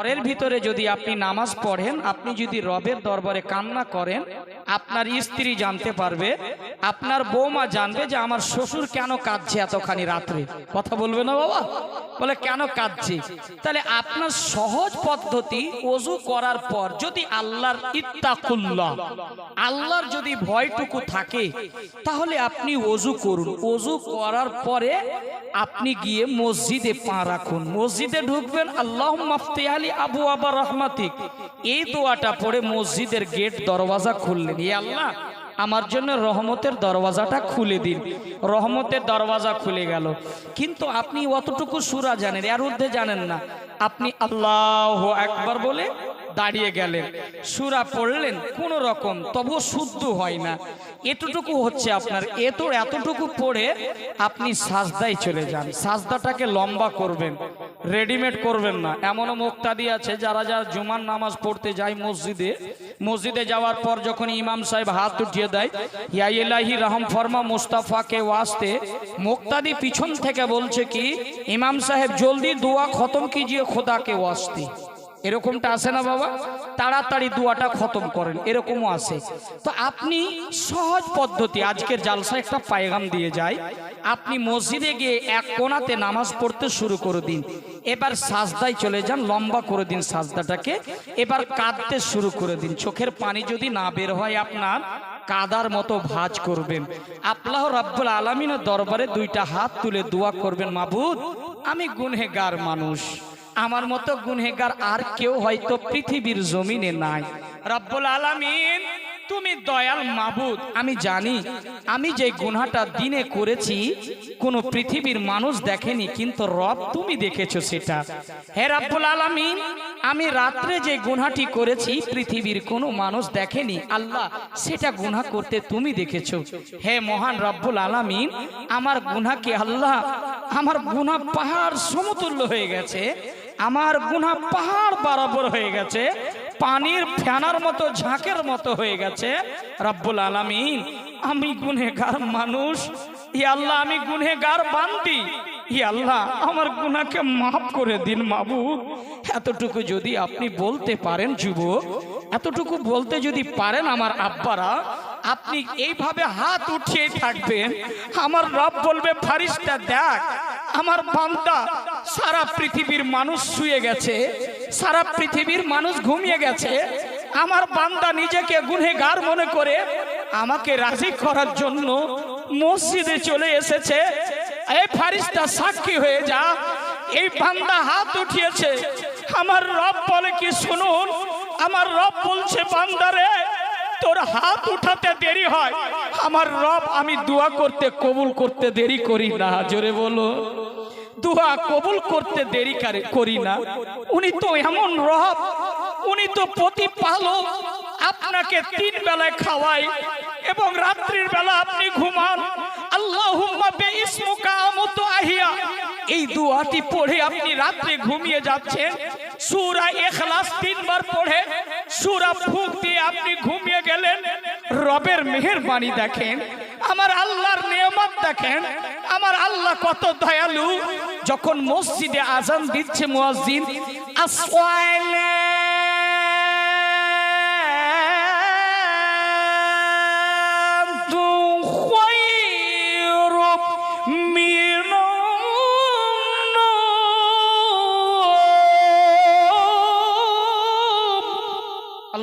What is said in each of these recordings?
ঘরের ভিতরে যদি আপনি নামাজ পড়েন, আপনি যদি রবের দরবারে কান্না করেন, আপনার স্ত্রী জানতে পারবে আপনার বৌমা জানবে যে আমার শ্বশুর কেন কাঁদছে এতখানি রাত্রে। কথা বলবে না বাবা? বলে, কেন কাঁদছে? তাহলে আপনার সহজ পদ্ধতি অজু করার পর যদি আল্লাহর ইত্তাকুল্লাহ, আল্লাহর যদি ভয়টুকু থাকে, তাহলে আপনি অজু করুন। অজু করার পরে আপনি গিয়ে মসজিদে পা রাখুন। মসজিদে ঢুকবেন আল্লাহ মাফতে আলী আবু আবার রহমাতিক। এই দোয়াটা পড়ে মসজিদের গেট দরওয়াজা খুললেন। এ আল্লাহ আমার জন্য রহমতের দরওয়াজাটা খুলে দিন। রহমতের দরওয়াজা খুলে গেল। কিন্তু আপনি অতটুকু সুরা জানেন, এর ঊর্ধ্বে জানেন না। আপনি আল্লাহ একবার বলে দাঁড়িয়ে গেলেন। সুরা পড়লেন, কোন রকম তবু শুদ্ধ হয় না। এতটুকু হচ্ছে আপনার, এত, এতটুকু পড়ে আপনি সাজদায় চলে যান। সাজদাটাকে লম্বা করবেন। রেডিমেড করবেন না। এমনও মুক্তাদি আছে, যারা যারা জুমার নামাজ পড়তে যায় মসজিদে মসজিদে যাওয়ার পর যখন ইমাম সাহেব হাত উঠিয়ে দেয় ইয়াইলাহি রহম ফরমা মুস্তাফাকে ওয়াস্তে মুক্তাদি পিছন থেকে বলছে কি, ইমাম সাহেব জলদি দোয়া খতম কিজিয়ে খোদাকে ওয়াস্তে এরকমটা আসে না বাবা? তাড়াতাড়ি দোয়াটা খতম করেন এরকমও আসে তো আপনি সহজ পদ্ধতি আজকের জালসা একটা পায়গাম দিয়ে যায় আপনি মসজিদে গিয়ে এক কোণাতে নামাজ পড়তে শুরু করে দিন। এবার সাজদায় চলে যান লম্বা করে দিন সাজদাটাকে। এবার কাঁদতে শুরু করে দিন। চোখের পানি যদি না বের হয় আপনার কাদার মতো ভাজ করবেন। আল্লাহ রাব্বুল আলমিনের দরবারে দুইটা হাত তুলে দোয়া করবেন মাবুদ আমি গুনহেগার মানুষ। আমার মতো গুনহেগার আর কেউ হয়তো পৃথিবীর জমিনে নাই। রব্বুল আলামিন, তুমি দয়াল মাবুদ। আমি জানি, আমি যে গুনাহটা দিনে করেছি, কোন পৃথিবীর মানুষ দেখেনি, কিন্তু রব তুমি দেখেছ সেটা। হে রাব্বুল আলামিন, আমি রাত্রে যে গুনাহটি করেছি, পৃথিবীর কোনো মানুষ দেখেনি। আল্লাহ সেটা গুনাহ করতে তুমি দেখেছ। হে মহান রব্বুল আলামিন, আমার গুনাহকে আল্লাহ, আমার গুনাহ পাহাড় সমতুল্য হয়ে গেছে। আমার গুনাহ পাহাড় বরাবর হয়ে গেছে, পানির ফ্যানার মতো, ঝাঁকের মতো হয়ে গেছে। রব্বুল আলামিন, আমি গুনেগার মানুষ। ই আল্লাহ, আমি গুনেগার বান্দি। ই আল্লাহ, আমার গুনাহকে মাফ করে দিন মাবুদ। এতটুকু যদি আপনি বলতে পারেন যুবক, এতটুকু বলতে যদি পারেন আমার আব্বারা আপনি এইভাবে হাত উঠিয়ে থাকবেন। আমার রব বলবে, ফারিস্তা, দেখ, আমার বান্দা সারা পৃথিবীর মানুষ শুয়ে গেছে, সারা পৃথিবীর মানুষ ঘুমিয়ে গেছে। আমার বান্দা নিজেকে গুনেগার মনে করে আমাকে রাজি করার জন্য মসজিদে চলে এসেছে। এই ফারিস্তা, সাক্ষী হয়ে যা, এই বান্দা হাত উঠিয়েছে। আমার রব বলে কি শুনুন? আমার রব বলছে বান্দারে তোর হাত উঠাতে দেরি হয়। আমার রব, আমি দোয়া করতে, কবুল করতে দেরি করি না। জোরে বলো। দোয়া কবুল করতে দেরি করে- না। উনি তো এমন রব। উনি তো প্রতিপালক। আপনাকে তিন বেলায় খাওয়াই এবং রাত্রির বেলা আপনি ঘুমান। আমতু আহিয়া এই দোয়াটি পড়ে আপনি রাত্রে ঘুমিয়ে যাচ্ছেন। সুরা এখলাস তিনবার পড়ে, সুরা ফুক দিয়ে আপনি ঘুমিয়ে গেলেন। রবের মেহরবানি দেখেন, আমার আল্লাহর নিয়ামত দেখেন, আমার আল্লাহ কত দয়ালু। যখন মসজিদে আজান দিচ্ছে মুয়াজ্জিন আসওয়ালাতু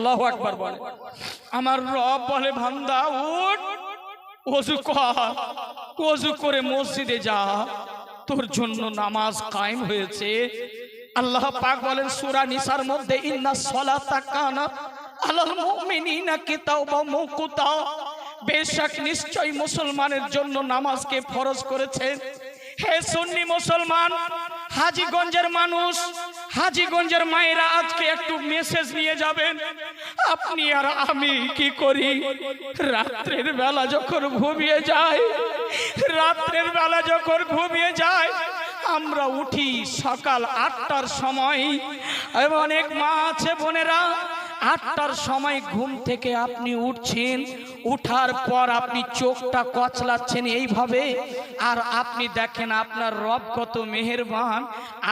আল্লাহু আকবার বলে। আমার রব বলে ভান্দা উঠ অজু কর অজু করে মসজিদে যা। তোর জন্য নামাজ কায়েম হয়েছে। আল্লাহ পাক বলেন, সূরা নিসার মধ্যে, ইন্না সলাতা কানাত আলাল মুমিনিনা কিতাবা মাওকুতা বেশক নিশ্চয় মুসলমানের জন্য নামাজকে ফরজ করেছেন হে সুন্নি মুসলমান, হাজীগঞ্জের মানুষ, হাজীগঞ্জের মায়েরা আজকে একটু মেসেজ নিয়ে যাবেন। আপনি আর আমি কি করি? রাত্রের বেলা যখন ঘুমিয়ে যাই, রাত্রের বেলা যখন ঘুমিয়ে যায় আমরা উঠি সকাল আটটার সময়। এবং অনেক মা আছে, বোনেরা আটটার সময় ঘুম থেকে আপনি উঠছেন, উঠার পর আপনি চোখটা কচলাচ্ছেন এইভাবে, আর আপনি দেখেন আপনার রব কত মেহেরবান,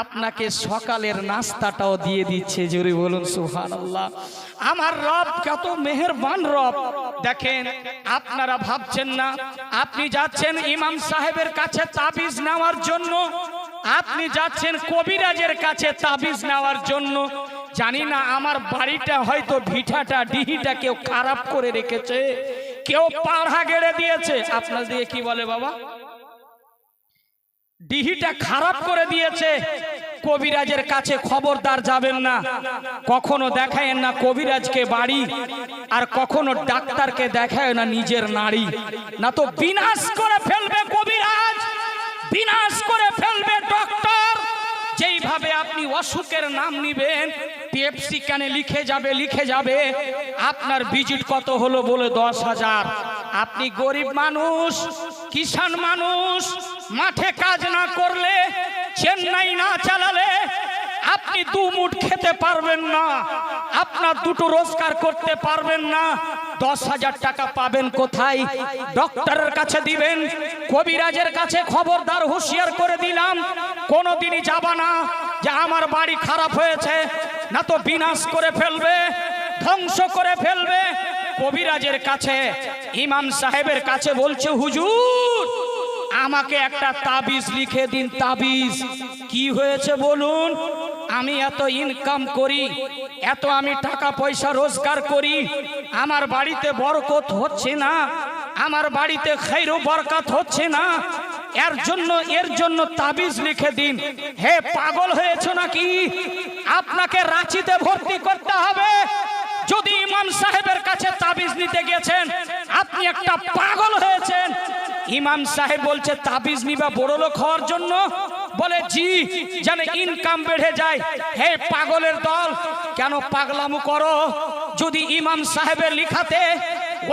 আপনাকে সকালের নাস্তাটাও দিয়ে দিচ্ছে, জোরে বলুন সুহান আল্লাহ আমার রব কত মেহেরবান রব। দেখেন, আপনারা ভাবছেন না, আপনি যাচ্ছেন ইমাম সাহেবের কাছে তাবিজ নেওয়ার জন্য, আপনি যাচ্ছেন কবিরাজের কাছে তাবিজ নেওয়ার জন্য জানি না, আমার বাড়িটা হয়তো ভিটাটা ডিহিটা কেউ খারাপ করে রেখেছে। কেউ পাড়া গেড়ে দিয়েছে। আপনার দিয়ে কি বলে বাবা? ডিহিটা খারাপ করে দিয়েছে। কবিরাজের কাছে খবরদার যাবেন না। কখনো দেখায়েন না কবিরাজকে বাড়ি, আর কখনো ডাক্তারকে দেখায় না নিজের নারী। না তো বিনাশ করে ফেলবে কবিরাজ, বিনাশ করে ফেলবে ডক্টর। যেইভাবে আপনি অসুখের নাম নিবেন পেপসি কানে লিখে যাবে লিখে যাবে? আপনার ভিজিট কত হলো বলে দশ হাজার। আপনি গরিব মানুষ কিষান মানুষ, মাঠে কাজ না করলে, চেন্নাই না চালালে, আপনি দু মুঠ খেতে পারবেন না। আপনার দুটো রোজগার করতে পারবেন না। দশ হাজার টাকা পাবেন কোথায়? ডক্টরের কাছে দিবেন, কবিরাজের কাছে খবরদার হুঁশিয়ার করে দিলাম। কোনোদিনই যাবা না, যে আমার বাড়ি খারাপ হয়েছে, না তো বিনাশ করে ফেলবে, ধ্বংস করে ফেলবে। কবিরাজের কাছে, ইমাম সাহেবের কাছে বলছে, হুজুর, আমাকে একটা তাবিজ লিখে দিন, তাবিজ। কি হয়েছে বলুন? আমি এত ইনকাম করি, এত আমি টাকা পয়সা রোজগার করি, আমার বাড়িতে বরকত হচ্ছে না, আমার বাড়িতে খৈরু বরকত হচ্ছে না, এর জন্য এর জন্য তাবিজ লিখে দিন। হে পাগল হয়েছে নাকি? আপনাকে রাঁচিতে ভর্তি করতে হবে। যদি ইমাম সাহেবের কাছে তাবিজ নিতে গেছেন, আপনি একটা পাগল হয়েছেন। ইমাম সাহেব বলছে, তাবিজ নিবা বড় লোক হওয়ার জন্য। বলে, জি, যেন ইনকাম বেড়ে যায়। হে পাগলের দল, কেন পাগলামু করো? যদি ইমাম সাহেবের লিখাতে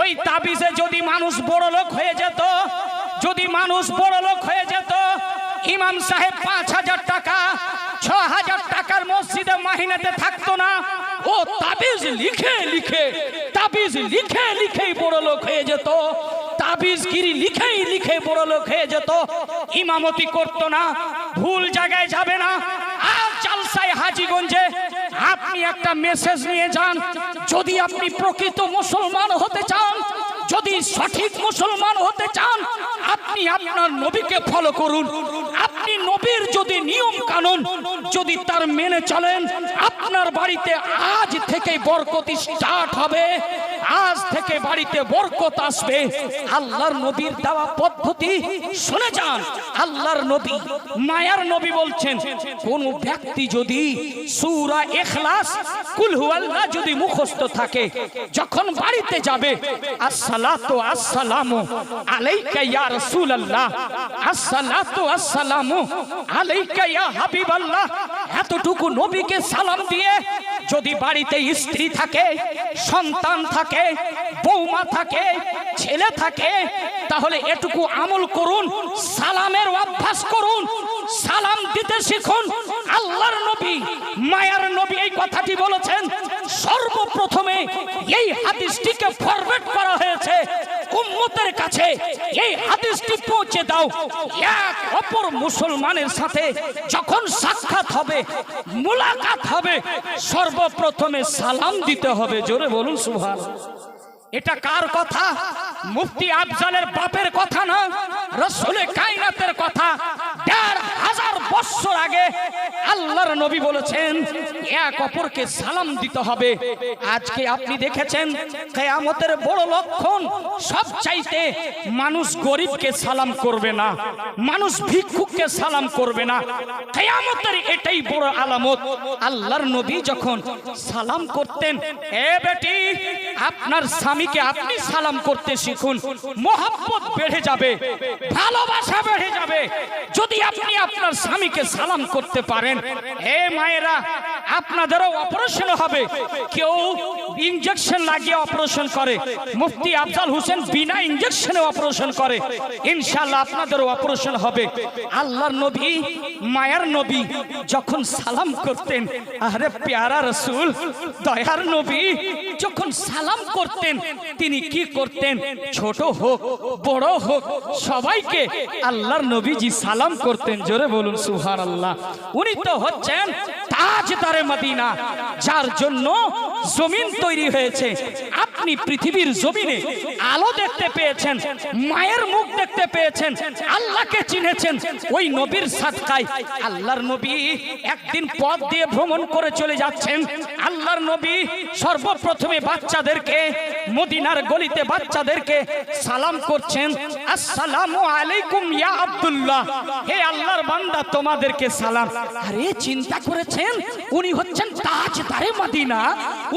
ওই তাবিজে যদি মানুষ বড় লোক হয়ে যেত, যদি মানুষ বড় লোক হয়ে যেত, ইমাম সাহেব পাঁচ হাজার টাকা, ছ হাজার টাকার মসজিদে মাহিনাতে থাকতো না। ও তাবিজ লিখে লিখে, তাবিজ লিখে, লিখেই বড় লোক হয়ে যেত। তাবিজ লিখেই লিখে বড় লোক হয়ে যেত। ইমামতি করতো না, ভুল জায়গায় যাবে না। আপনি একটা মেসেজ নিয়ে যান, যদি আপনি প্রকৃত মুসলমান হতে চান, যদি সঠিক মুসলমান হতে চান, আপনি আপনার নবীকে ফলো করুন। আপনি নবীর যদি নিয়ম কানুন যদি তার মেনে চলেন, আপনার বাড়িতে আজ থেকে বরকত স্টার্ট হবে। আজ থেকে বাড়িতে বরকত আসবে। আল্লাহর নবীর দেওয়া পদ্ধতি, শুনে যান। আল্লাহর নবী মায়ার নবী বলছেন, কোন ব্যক্তি যদি সূরা ইখলাস, কুল হুয়াল্লাহ যদি মুখস্থ থাকে, যখন বাড়িতে যাবে, আসসালাতু আসসালামু আলাইকা ইয়া রাসূলুল্লাহ, আসসালাতু আসসালামু আলাইকা ইয়া হাবিবাল্লাহ এতটুকু নবীকে সালাম দিয়ে যদি বাড়িতে স্ত্রী থাকে, সন্তান থাকে, বৌমা থাকে, ছেলে থাকে, তাহলে এটুকু আমল করুন, সালামের অভ্যাস করুন, সালাম দিতে শিখুন। আল্লাহর নবী, মায়ার নবী এই কথাটি বলেছেন, সর্বপ্রথমে এই হাদিসটিকে ফরওয়ার্ড করা হয়েছে। উম্মতের কাছে এই হাদিসটি পৌঁছে দাও। এক অপর মুসলমানের সাথে যখন সাক্ষাৎ হবে, মোলাকাত হবে, সর্বপ্রথমে সালাম দিতে হবে। জোরে বলুন সুভাষ এটা কার কথা? মুফতি আফজালের বাপের কথা না? রসুলের কায়নাতের কথা। দেড় হাজার বছর আগে আল্লাহর নবী বলেছেন এক অপরকে সালাম দিতে হবে। আজকে আপনি দেখেছেন, কেয়ামতের বড় লক্ষণ সব চাইতে মানুষ গরিবকে সালাম করবে না, মানুষ ভিক্ষুককে সালাম করবে না। কেয়ামতের এটাই বড় আলামত। আল্লাহর নবী যখন সালাম করতেন, এ বেটি, আপনার স্বামীকে আপনি সালাম করতে শিখুন। মোহাম্মত বেড়ে যাবে, ভালোবাসা বেড়ে যাবে। যদি আপনি আপনার স্বামীকে সালাম করতে পারেন। হে মায়েরা আপনাদেরও অপারেশন হবে। কেউ ইঞ্জেকশন লাগিয়ে অপারেশন করে। মুফতি আফজাল হোসেন বিনা ইঞ্জেকশনে অপারেশন করে। ইনশাআল্লাহ আপনাদেরও অপারেশন হবে। আল্লাহর নবী, মায়ার নবী যখন সালাম করতেন, আরে প্যারা রসুল, দয়ার নবী যখন সালাম করতেন, তিনি কি করতেন? ছোট হোক, বড় হোক, সবাইকে আল্লাহর নবীজি সালাম করতেন। জোরে বলুন সুহার আল্লাহ উনি তো হচ্ছেন তাজদারে মদিনা, যার জন্য জমিন তৈরি হয়েছে। আপনি পৃথিবীর জমিনে আলো দেখতে পেয়েছেন, মায়ের মুখ দেখতে পেয়েছেন, আল্লাহকে চিনেছেন। ওই নবীর সাদকায় আল্লাহর নবী একদিন পথ দিয়ে ভ্রমণ করে চলে যাচ্ছেন। আল্লাহর নবী সর্বপ্রথমে বাচ্চাদেরকে, মদিনার গলিতে বাচ্চাদেরকে সালাম করছেন, আসসালামু আলাইকুম ইয়া আব্দুল্লাহ, হে আল্লাহর বান্দা, তোমাদেরকে সালাম। আরে, চিন্তা করেছেন উনি হচ্ছেন তাজদারে মদিনা,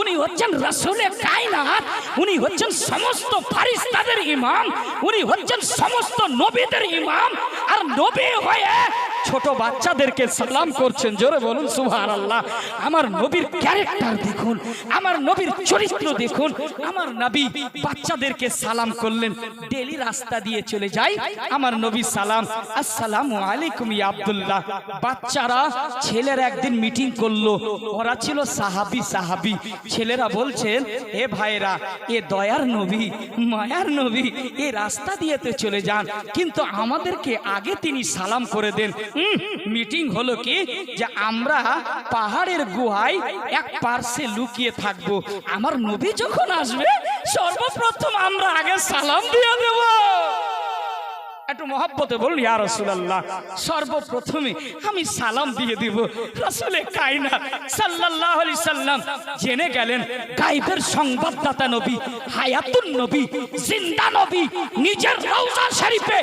উনি হচ্ছেন রসুলের কায়নাত, উনি হচ্ছেন সমস্ত ফারিস্তাদের ইমাম, উনি হচ্ছেন সমস্ত নবীদের ইমাম, আর নবী হয়ে ছোট বাচ্চাদেরকে সালাম করছেন, জোরে বলুন সুহার আল্লাহ আমার নবীর ক্যারেক্টার দেখুন, আমার নবীর চরিত্র দেখুন, আমার নবী বাচ্চাদেরকে সালাম করলেন, ডেলি রাস্তা দিয়ে চলে যাই, আমার নবী সালাম, আসসালাম আলাইকুম আব্দুল্লাহ। বাচ্চারা ছেলের একদিন মিটিং করল, ওরা ছিল সাহাবি সাহাবি। ছেলেরা বলছেন, এ ভাইরা এ দয়ার নবী, মায়ার নবী, এ রাস্তা দিয়ে চলে যান, কিন্তু আমাদেরকে আগে তিনি সালাম করে দেন। মিটিং হলো কি যে আমরা পাহাড়ের গুহায় এক পার্শ্বে লুকিয়ে থাকব। আমার নবী যখন আসবে, সর্বপ্রথম আমরা আগে সালাম দিয়ে দেব। একটু মহাব্বতে বলুন, ইয়া রাসূলুল্লাহ, সর্বপ্রথমে আমি সালাম দিয়ে দিব। রাসূলে কায়নাত সাল্লাল্লাহু আলাইহি সাল্লাম জেনে গেলেন, গায়বের সংবাদদাতা নবী, হায়াতুন নবী, জিন্দা নবী, নিজের রওজা শরীফে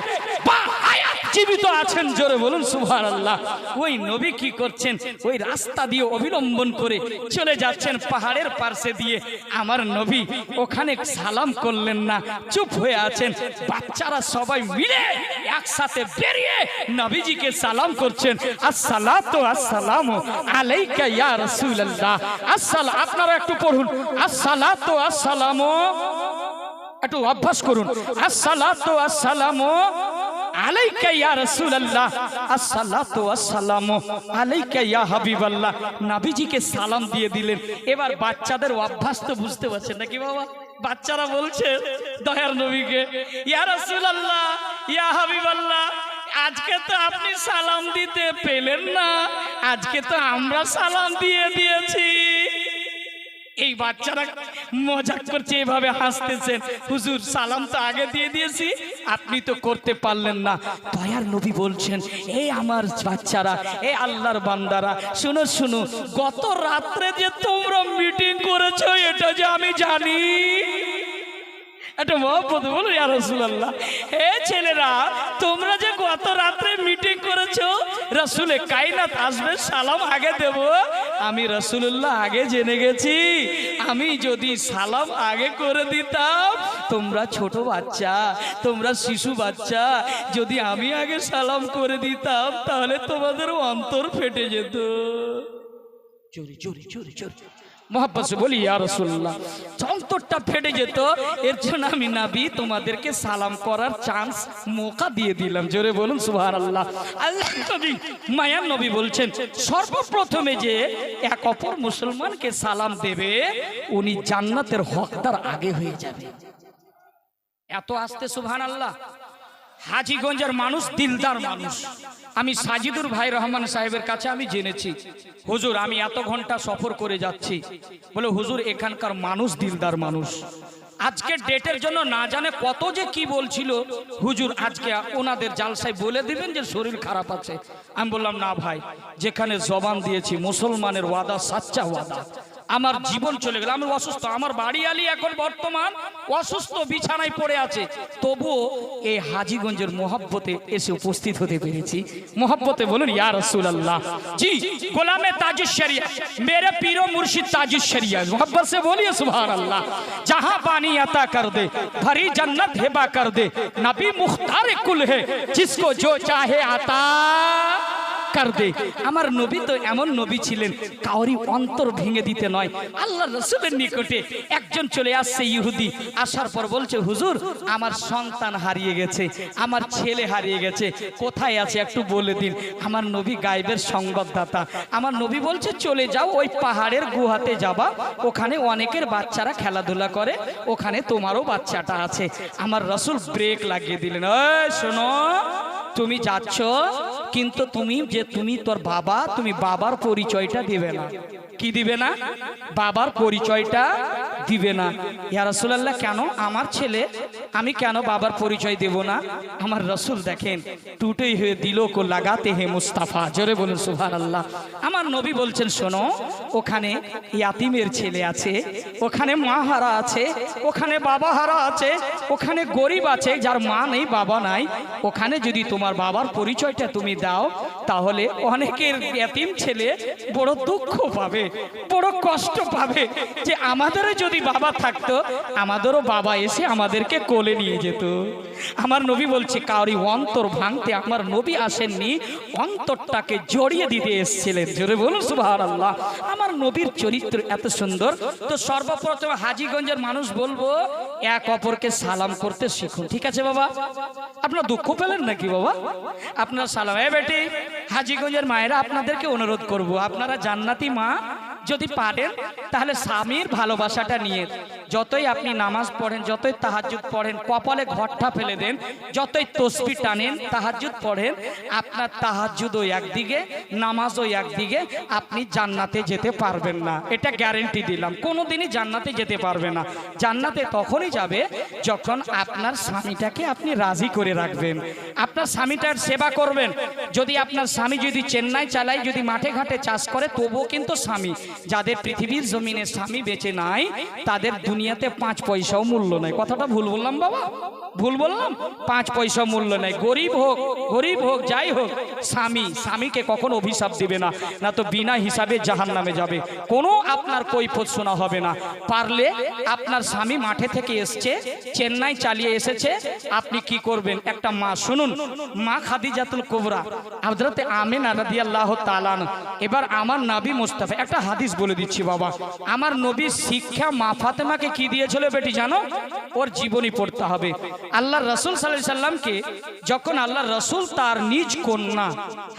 বা হায়াত জীবিত আছেন, জোরে বলুন, সুবহানাল্লাহ। ওই নবী কি করছেন? ওই রাস্তা দিয়ে অবিলম্বন করে চলে যাচ্ছেন পাহাড়ের পার্শ্বে দিয়ে। আমার নবী ওখানে সালাম করলেন না, চুপ হয়ে আছেন। বাচ্চারা সবাই মিলে একসাথে বেরিয়ে নবীজিকে সালাম করছেন। আসসালাতু আসসালামু আলাইকা ইয়া রাসূলুল্লাহ। আসসালাম আপনারা একটু পড়ুন। আসসালাতু আসসালামু একটু অভ্যাস করুন। আসসালাতু আসসালামু আলাইকা ইয়া রাসূলুল্লাহ, আসসালাতু আসসালামু আলাইকা ইয়া হাবিবাল্লাহ। নবীজিকে সালাম দিয়ে দিলেন। এবার বাচ্চাদের অভ্যাস তো বুঝতে পারছেন নাকি বাবা? বাচ্চারা বলছে, দয়ার নবীকে, ইয়া রাসূলুল্লাহ, ইয়া হাবিবাল্লাহ, আজকে তো আপনি সালাম দিতে পেলেন না, আজকে তো আমরা সালাম দিয়ে দিয়েছি। এই বাচ্চারা মজা করছে, এভাবে হাসতেছেন। হুজুর, সালাম তো আগে দিয়ে দিয়েছি, আপনি তো করতে পারলেন না। দয়ার নবী বলছেন এই আমার বাচ্চারা, এ আল্লাহর বান্দারা, শুনো শুনো, গত রাত্রে যে তোমরা মিটিং করেছ, এটা যে আমি জানি। একটা মহব্বত বলো, ইয়া হে ছেলেরা, তোমরা যে গত রাত্রে মিটিং করেছ রাসূলে কায়নাত আসবে, সালাম আগে দেব। আমি রাসূলুল্লাহ আগে জেনে গেছি। আমি যদি সালাম আগে করে দিতাম, তোমরা ছোট বাচ্চা, তোমরা শিশু বাচ্চা, যদি আমি আগে সালাম করে দিতাম, তাহলে তোমাদের অন্তর ফেটে যেত। চোরি চোরি চোরি চোরি। মোহাব্বত বলি ইয়া অন্তরটা ফেটে যেত। এর জন্য আমি নাবি তোমাদেরকে সালাম করার চান্স মৌকা দিয়ে দিলাম। জোরে বলুন সুবহানাল্লাহ। আল্লাহ নবী মায়ার নবী বলছেন সর্বপ্রথমে যে এক অপর মুসলমানকে সালাম দেবে উনি জান্নাতের হকদার আগে হয়ে যাবে। এত আসতে সুবহানাল্লাহ। হাজিগঞ্জের মানুষ, দিলদার মানুষ। আমি সাজিদুর ভাই রহমান সাহেবের কাছে আমি জেনেছি, হুজুর, আমি এত ঘণ্টা সফর করে যাচ্ছি। বলে, হুজুর, এখানকার মানুষ দিলদার মানুষ। আজকের ডেটের জন্য না জানে কত যে কি বলছিল। হুজুর, আজকে ওনাদের জালসায় বলে দিবেন যে শরীর খারাপ আছে। আমি বললাম, না ভাই, যেখানে জবান দিয়েছি, মুসলমানের ওয়াদা, সাচ্চা ওয়াদা। আমার জীবন চলে গেল আমি অসুস্থ আমার বাড়ি আলি এখন বর্তমান অসুস্থ বিছানায় পড়ে আছে তবুও এই হাজিগঞ্জের মোহাব্বতে এসে উপস্থিত হতে পেরেছি মোহাব্বতে বলুন ইয়া রাসূলুল্লাহ জি গোলামে তাজুস শরিয়া मेरे पीरो मुर्शिद ताजुस शरिया मोहब्बत से बोलिए सुभान अल्लाह जहां पानी अता कर दे भरी जन्नत हिबा कर दे नबी मुख्तार कुल है जिसको जो चाहे आता আক্কার দে। আমার নবী তো এমন নবী ছিলেন কাউরি অন্তর ভেঙে দিতে নয়। আল্লাহ রসুলের নিকটে একজন চলে আসছে ইহুদি, আসার পর বলছে, হুজুর, আমার সন্তান হারিয়ে গেছে, আমার ছেলে হারিয়ে গেছে, কোথায় আছে একটু বলে দিন। আমার নবী গাইবের সংবাদদাতা। আমার নবী বলছে, চলে যাও, ওই পাহাড়ের গুহাতে যাবা, ওখানে অনেকের বাচ্চারা খেলাধুলা করে, ওখানে তোমারও বাচ্চাটা আছে। আমার রসুল ব্রেক লাগিয়ে দিলেন শোনো, তুমি যাচ্ছ কিন্তু তুমি যে তুমি তোর বাবা তুমি বাবার পরিচয়টা দেবে না। কি দিবে না? বাবার পরিচয়টা দিবে না। ইয়া রাসূলুল্লাহ, কেন? আমার ছেলে, আমি কেন বাবার পরিচয় দেব না? আমার রসুল দেখেন, টুটেই হয়ে দিল কো লাগাতে হে মুস্তাফা। জোরে বলুন, সুবহানাল্লাহ। আমার নবী বলছেন, শোনো, ওখানে ইয়াতিমের ছেলে আছে, ওখানে মা হারা আছে, ওখানে বাবা হারা আছে, ওখানে গরিব আছে, যার মা নেই, বাবা নাই। ওখানে যদি তোমার বাবার পরিচয়টা তুমি দাও, তাহলে অনেকের ইয়াতিম ছেলে বড় দুঃখ পাবে। বড় কষ্ট পাবে যে আমাদেরও যদি বাবা থাকতো, আমাদেরও বাবা এসে আমাদেরকে কোলে নিয়ে যেত। আমার নবী বলছে কারি অন্তর ভাঙতে আমার নবী আসেননি, অন্তরটাকে জড়িয়ে দিতে এসেছিলেন। জোরে বলুন সুবাহ আল্লাহ আমার নবীর চরিত্র এত সুন্দর। তো সর্বপ্রথম হাজিগঞ্জের মানুষ বলব, এক অপরকে সালাম করতে শিখুন। ঠিক আছে বাবা? আপনার দুঃখ পেলেন নাকি বাবা? আপনার সালাম। এ বেটি, হাজিগঞ্জের মায়েরা আপনাদেরকে অনুরোধ করব, আপনারা জান্নাতি মা যদি পারেন তাহলে স্বামীর ভালোবাসাটা নিয়ে যতই আপনি নামাজ পড়েন, যতই তাহাজুদ পড়েন, কপালে ঘরটা ফেলে দেন, যতই তসবি টানেন তাহাজুদ পড়েন, আপনার তাহাজুদ ওই একদিকে নামাজ ওই একদিকে, আপনি জান্নাতে যেতে পারবেন না। এটা গ্যারেন্টি দিলাম। কোনোদিনই জান্নাতে যেতে পারবে না। জান্নাতে তখনই যাবে যখন আপনার স্বামীটাকে আপনি রাজি করে রাখবেন। আপনার স্বামীটার সেবা করবেন। যদি আপনার স্বামী যদি চেন্নাই চালায়, যদি মাঠে ঘাটে চাষ করে, তবুও কিন্তু স্বামী। যাদের পৃথিবীর জমিনে স্বামী বেঁচে নাই, তাদের দুনিয়াতে পাঁচ পয়সাও মূল্য নাই। কথাটা ভুল বললাম বাবা? ভুল বললাম? পাঁচ পয়সা মূল্য নাই। গরিব হোক গরিব হোক, যাই হোক, স্বামী, স্বামীকে কখনো অভিশাপ দিবে না? না তো বিনা হিসাবে জাহান নামে যাবে। কোনো আপনার কৈফত শোনা হবে না। পারলে আপনার স্বামী মাঠে থেকে এসছে, চেন্নাই চালিয়ে এসেছে। আপনি কি করবেন? একটা মা, শুনুন, মা খাদিজাতুল কোবরা, হযরতে আমিনা রাদিয়াল্লাহু তালান এবার আমার নবী মুস্তাফা, একটা হাদিস বলে দিচ্ছি বাবা। আমার নবীর শিক্ষা মা ফাতেমাকে কি দিয়েছিল বেটি জানো? ওর জীবনী পড়তে হবে। আল্লাহ রসুল সাল্লাহ সাল্লামকে যখন আল্লাহ রসুল তার নিজ কন্যা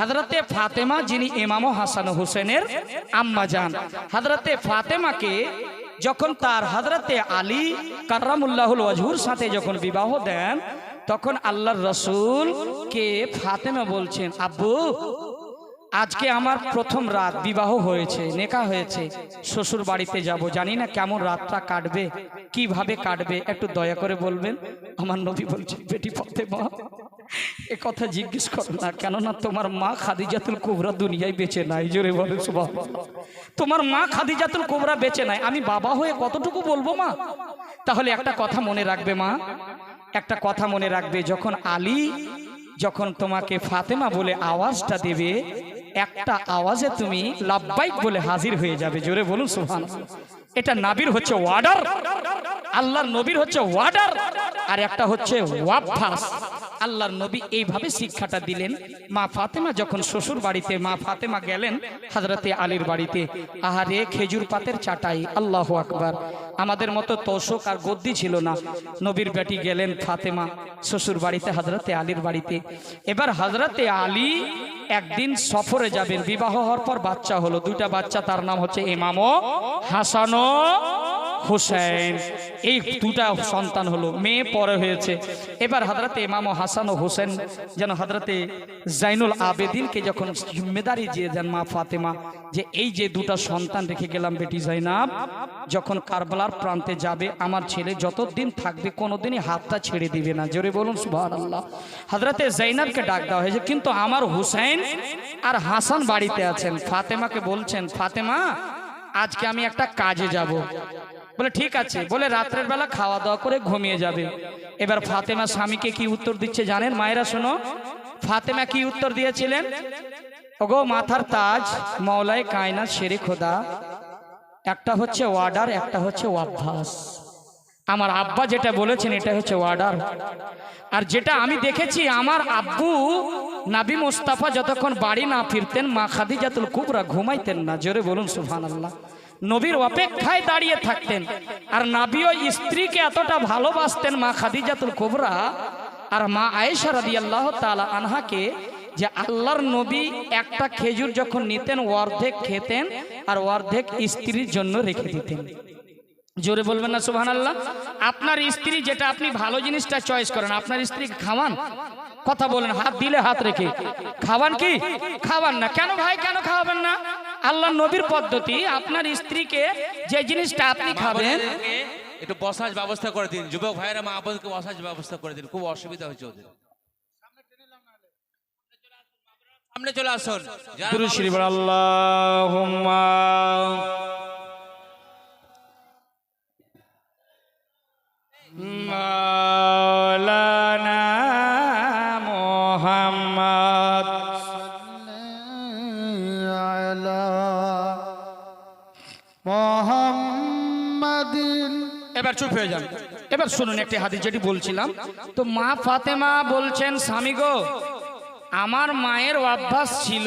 হাজরতে ফাতেমা, যিনি ইমাম হাসান হোসেনের আম্মা যান হাজরতে ফাতেমাকে যখন তার হাজরতে আলী কার্রামুল্লাহুল ওয়াজহুর সাথে যখন বিবাহ দেন, তখন আল্লাহর রসুল কে ফাতেমা বলছেন, আব্বু আজকে আমার প্রথম রাত, বিবাহ হয়েছে, নেকা হয়েছে, শ্বশুর বাড়িতে যাব, জানি না কেমন রাতটা কাটবে, কীভাবে কাটবে, একটু দয়া করে বলবেন? আমার নবী বলছে, বেটি ফাতেমা, এ কথা জিজ্ঞেস করো না, কেননা তোমার মা খাদিজাতুল কোবরা দুনিয়ায় বেঁচে নাই। জোরে বলে তোমার মা খাদিজাতুল কোবরা বেঁচে নাই, আমি বাবা হয়ে কতটুকু বলব, মা? তাহলে একটা কথা মনে রাখবে, মা। একটা কথা মনে রাখবে, যখন আলী যখন তোমাকে ফাতেমা বলে আওয়াজটা দেবে একটা আওয়াজে তুমি লাভবাইক বলে হাজির হয়ে যাবে। জোরে বলুন সুহান এটা নাবির হচ্ছে ওয়ার্ডার আল্লাহর নবীর হচ্ছে ওয়ার্ডার আর একটা হচ্ছে ওয়াভ্যাস আল্লাহর নবী এইভাবে শিক্ষাটা দিলেন। মা ফাতেমা যখন শ্বশুর বাড়িতে, মা ফাতেমা গেলেন হাজরতে আলীর বাড়িতে, আহারে খেজুর পাতের চাটাই, আল্লাহ আকবার। আমাদের মতো তোষক আর গদ্দি ছিল না। নবীর বেটি গেলেন ফাতেমা শ্বশুর বাড়িতে, হাজরতে আলীর বাড়িতে। এবার হাজরতে আলী একদিন সফরে যাবেন, বিবাহ হওয়ার পর বাচ্চা হলো, দুইটা বাচ্চা, তার নাম হচ্ছে ইমামো হাসানো হোসেন এই দুটা সন্তান হলো, মেয়ে, পরে হয়েছে। এবার হাজরাতে ইমাম হাসান ও হোসেন যেন হাজরাতে জাইনুল আবেদিনকে যখন জিম্মেদারি দিয়ে দেন মা ফাতেমা, যে এই যে দুটা সন্তান রেখে গেলাম বেটি জাইনাব, যখন কারবালার প্রান্তে যাবে, আমার ছেলে যতদিন থাকবে কোনোদিনই হাতটা ছেড়ে দিবে না। জোরে বলুন সুবাহ আল্লাহ হাজরাতে জাইনাবকে ডাক দেওয়া হয়েছে, কিন্তু আমার হুসেন আর হাসান বাড়িতে আছেন। ফাতেমাকে বলছেন, ফাতেমা, আজকে আমি একটা কাজে যাব। বলে ঠিক আছে। বলে রাত্রের বেলা খাওয়া দাওয়া করে ঘুমিয়ে যাবে। এবার ফাতেমা স্বামীকে কি উত্তর দিচ্ছে জানেন মায়েরা শোনো? ফাতেমা কি উত্তর দিয়েছিলেন? ওগো মাথার তাজ মৌলায় কায়নাত শেরে খোদা। একটা হচ্ছে ওয়ার্ডার একটা হচ্ছে অভ্যাস। আমার আব্বা যেটা বলেছেন এটা হচ্ছে অর্ডার আর যেটা আমি দেখেছি আমার আব্বু নাবি মোস্তাফা যতক্ষণ বাড়ি না ফিরতেন মা খাদিজাতুল কুবরা ঘুমাইতেন না। জোরে বলুন সুবহানাল্লাহ। নবীর অপেক্ষায় দাঁড়িয়ে থাকতেন। আর নাবিও স্ত্রীকে এতটা ভালোবাসতেন মা খাদিজাতুল কুবরা আর মা আয়েশা রাদিয়াল্লাহু তাআলা আনহাকে যে আল্লাহর নবী একটা খেজুর যখন নিতেন, অর্ধেক খেতেন আর অর্ধেক স্ত্রীর জন্য রেখে দিতেন। জোরে বলবেন না সুবহান আল্লাহ আপনার স্ত্রী যেটা আপনি ভালো জিনিসটা চয়েস করেন, আপনার স্ত্রী খাওয়ান? কথা বলেন, হাত দিলে হাত রেখে। খাওয়ান কি? খাওয়ান না। কেন ভাই, কেন খাওয়াবেন না? আল্লাহ নবীর পদ্ধতি আপনার স্ত্রীকে যে জিনিসটা আপনি খাবেন। একটু বসার ব্যবস্থা করে দিন। যুবক ভাইয়েরা মা বোনকে বসার ব্যবস্থা করে দিন। খুব অসুবিধা হচ্ছে ওদের। সামনে চলে আসুন। যারা এবার চুপ হয়ে যান এবার শুনুন একটি হাদিস যেটি বলছিলাম। তো মা ফাতেমা বলছেন, স্বামী গো, আমার মায়ের অভ্যাস ছিল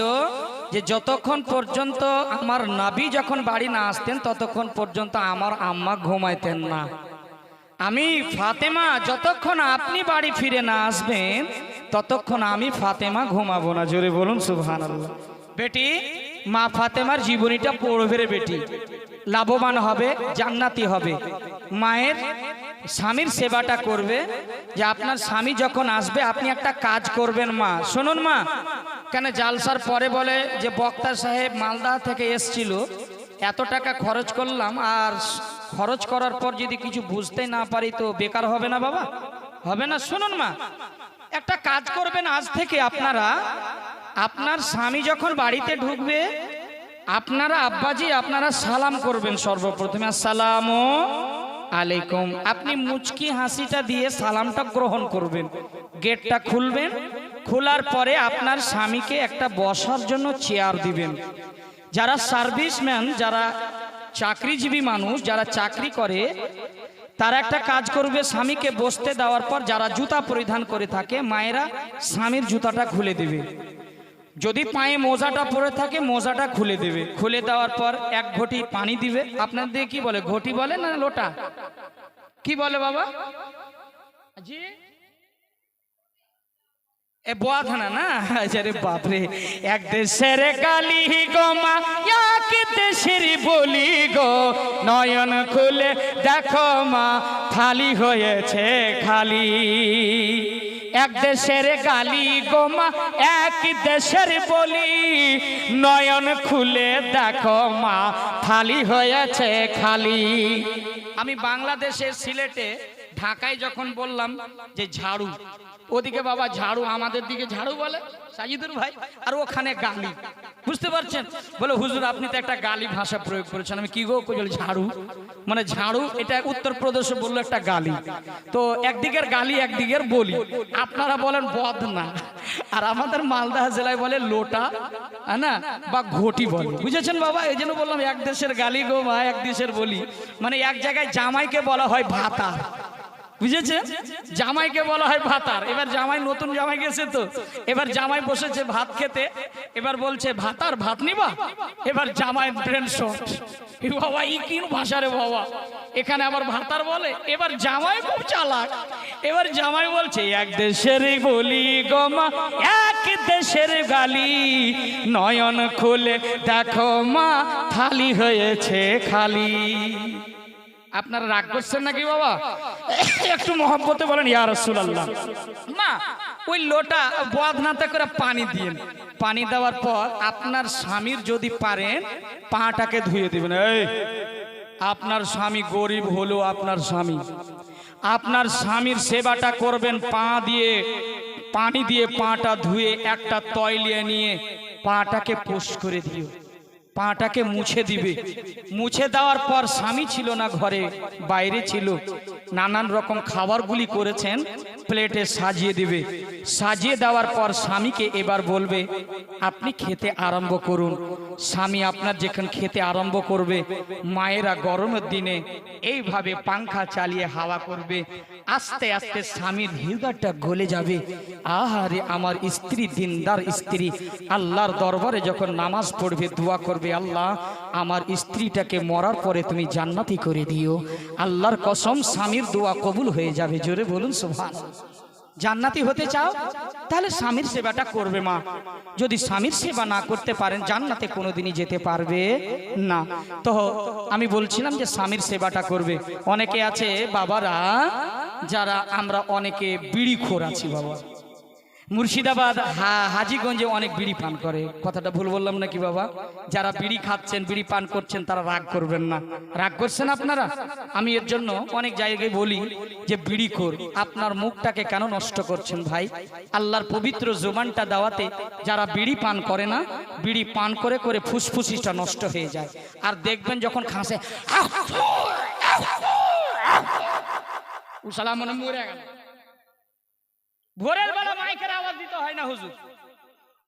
যে যতক্ষণ পর্যন্ত আমার নাবি যখন বাড়ি না আসতেন, ততক্ষণ পর্যন্ত আমার আম্মা ঘুমাইতেন না। আমি ফাতেমা, যতক্ষণ আপনি বাড়ি ফিরে না আসবেন, ততক্ষণ আমি ফাতেমা ঘুমাবো না। জোরে বলুন সুবহান বেটি, মা ফাতেমার জীবনীটা পড়বে রে বেটি। লাভবান হবে, জান্নাতি হবে। মায়ের স্বামীর সেবাটা করবে, যে আপনার স্বামী যখন আসবে, আপনি একটা কাজ করবেন মা। শুনুন মা, কেন জালসার পরে বলে যে বক্তা সাহেব মালদা থেকে এসছিল, এত টাকা খরচ করলাম, আর খরচ করার পর যদি কিছু বুঝতে না পারি তো বেকার হবে না বাবা? হবে না? শুনুন মা, একটা কাজ করবেন আজ থেকে আপনারা, আপনার স্বামী যখন বাড়িতে ঢুকবে আপনারা আব্বাজি, আপনারা সালাম করবেন সর্বপ্রথমে। আসসালাম আলাইকুম। আপনি মুচকি হাসিটা দিয়ে সালামটা গ্রহণ করবেন। গেটটা খুলবেন। খোলার পরে আপনার স্বামীকে একটা বসার জন্য চেয়ার দিবেন। যারা সার্ভিসম্যান, যারা চাকরিজীবী মানুষ, যারা চাকরি করে, তারা একটা কাজ করবে স্বামীকে বসতে দেওয়ার পর যারা জুতা পরিধান করে থাকে, মায়েরা স্বামীর জুতাটা খুলে দেবে। যদি পায়ে মোজাটা পরে থাকে মোজাটা খুলে দেবে। খুলে দেওয়ার পর এক ঘটি পানি দিবে। আপনার দিয়ে কি বলে ঘটি বলে না লোটা? কি বলে বাবা? জি এ বোয়া থানা না? আরে বাপরে। এক দেশের গালি গোমা এক দেশের বলি গো। নয়ন খুলে দেখো মা খালি হয়েছে খালি। এক দেশের গালি গোমা এক দেশের বলি। নয়ন খুলে দেখো মা খালি হয়েছে খালি। আমি বাংলাদেশের সিলেটে ঢাকায় যখন বললাম যে ঝাড়ু, ওদিকে বাবা ঝাড়ু, আমাদের দিকে ঝাড়ু বলে, সাজিদুর ভাই, আর ওখানে গালি। বুঝতে পারছেন? বলে, হুজুর, আপনি তো একটা গালি ভাষা প্রয়োগ করেছেন। আমি, কি গো? কইল ঝাড়ু। মানে ঝাড়ু, এটা উত্তরপ্রদেশে বলল একটা গালি। তো একদিকের গালি, একদিকের বলি। আপনারা বলেন বদ না। আর আমাদের মালদা জেলায় বলে লোটা হ্যাঁ না? বা ঘটি বলে। বুঝেছেন বাবা? এই জন্য বললাম, এক দেশের গালি গো মা, এক দেশের বলি। মানে এক জায়গায় জামাইকে বলা হয় ভাতা। বুঝেছে জামাইকে বলা হয় ভাতার। এবার জামাই নতুন জামাই গেছে তো। এবার জামাই বসেছে ভাত খেতে। এবার বলছে, ভাতার ভাত নিবা? এবার জামাই ব্রেন শর্ট বাবা ই কি ভাষা রে বাবা। এখানে আবার ভাতার বলে। এবার জামাই খুব চালাক। এবার জামাই বলছে, এক দেশের বলি গমা এক দেশের গালি। নয়ন খুলে দেখো মা খালি হয়েছে খালি। আপনারা রাগ করছেন নাকি বাবা? একটু মহব্বতে বলেন ইয়া রাসূলুল্লাহ। মা ওই লোটা বদনাতে করে পানি দিন পানি দেওয়ার পর আপনার স্বামীর যদি পারেন পাটাকে ধুয়ে দিবেন। এই আপনার স্বামী গরিব হলো আপনার স্বামী। আপনার স্বামীর সেবাটা করবেন পা দিয়ে পানি দিয়ে পাটা ধুয়ে একটা তৈলিয়ে নিয়ে পাটাকে পোষ করে দিও। পাটাকে মুছে দিবে। মুছে দেওয়ার পর স্বামী ছিল না ঘরে, বাইরে ছিল। নানান রকম খাবারগুলি করেছেন। প্লেটে সাজিয়ে দিবে। সাজিয়ে দেওয়ার পর স্বামীকে এবার বলবে, আপনি খেতে আরম্ভ করুন। স্বামী আপনার যেখানে খেতে আরম্ভ করবে, মায়েরা গরমের দিনে এইভাবে পাংখা চালিয়ে হাওয়া করবে। আস্তে আস্তে স্বামীর হৃদয়টা গলে যাবে। আহারে, আমার স্ত্রী, দিনদার স্ত্রী, আল্লাহর দরবারে যখন নামাজ পড়বে, দোয়া করবে, আল্লাহ, আমার স্ত্রীটাকে মরার পরে তুমি জান্নাতি করে দিও। আল্লাহর কসম, স্বামীর দোয়া কবুল হয়ে যাবে। জোরে বলুন সুবহান জান্নাতি হতে চাও, তাহলে স্বামীর সেবাটা করবে মা। যদি স্বামীর সেবা না করতে পারেন, জান্নাতে কোনোদিনই যেতে পারবে না। তো আমি বলছিলাম যে স্বামীর সেবাটা করবে। অনেকে আছে, বাবারা, যারা আমরা অনেকে বিড়ি খোর আছি, বাবা। মুর্শিদাবাদ হা হাজিগঞ্জে অনেক বিড়ি পান করে কথাটা ভুল বললাম নাকি বাবা যারা বিড়ি খাচ্ছেন বিড়ি পান করছেন তারা রাগ করবেন না রাগ করছেন আপনারা আমি এর জন্য অনেক জায়গায় বলি যে বিড়ি কর আপনার মুখটাকে কেন নষ্ট করছেন ভাই আল্লাহর পবিত্র জোবানটা দেওয়াতে যারা বিড়ি পান করে না বিড়ি পান করে করে ফুসফুসিটা নষ্ট হয়ে যায় আর দেখবেন যখন খাসে মনে মরে গেল ভোরের বেলা মাইকের আওয়াজ দিতে হয় না হুজুর।